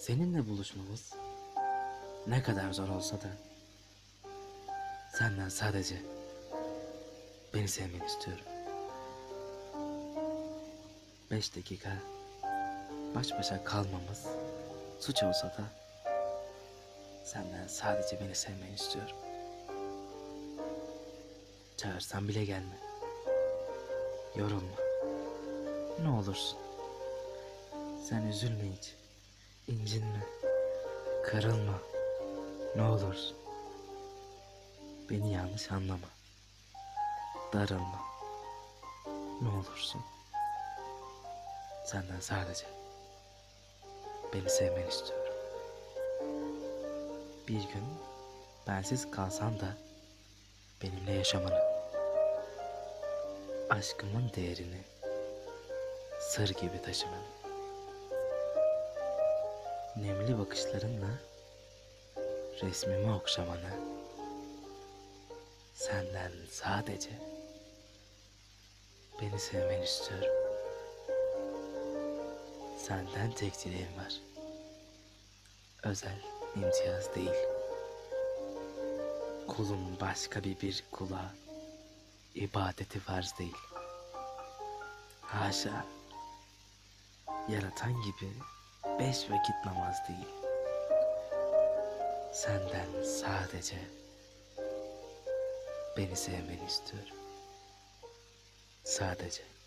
Seninle buluşmamız ne kadar zor olsa da senden sadece beni sevmeni istiyorum. Beş dakika baş başa kalmamız suç olsa da senden sadece beni sevmeni istiyorum. Çağırsam bile gelme. Yorulma. Ne olursun. Sen üzülme hiç. İncinme. Kırılma. Ne olursun. Beni yanlış anlama. Darılma. Ne olursun. Senden sadece beni sevmeni istiyorum. Bir gün bensiz kalsan da benimle yaşamanı, aşkımın değerini sır gibi taşımanı, nemli bakışlarınla resmimi okşamanı, senden sadece beni sevmeni istiyorum. Senden tek dileğim var. Özel, imtiyaz değil. Kulun başka bir bir kula ibadeti farz değil. Haşa. Yaratan gibi beş vakit namaz değil. Senden sadece beni sevmeni istiyorum. Sadece.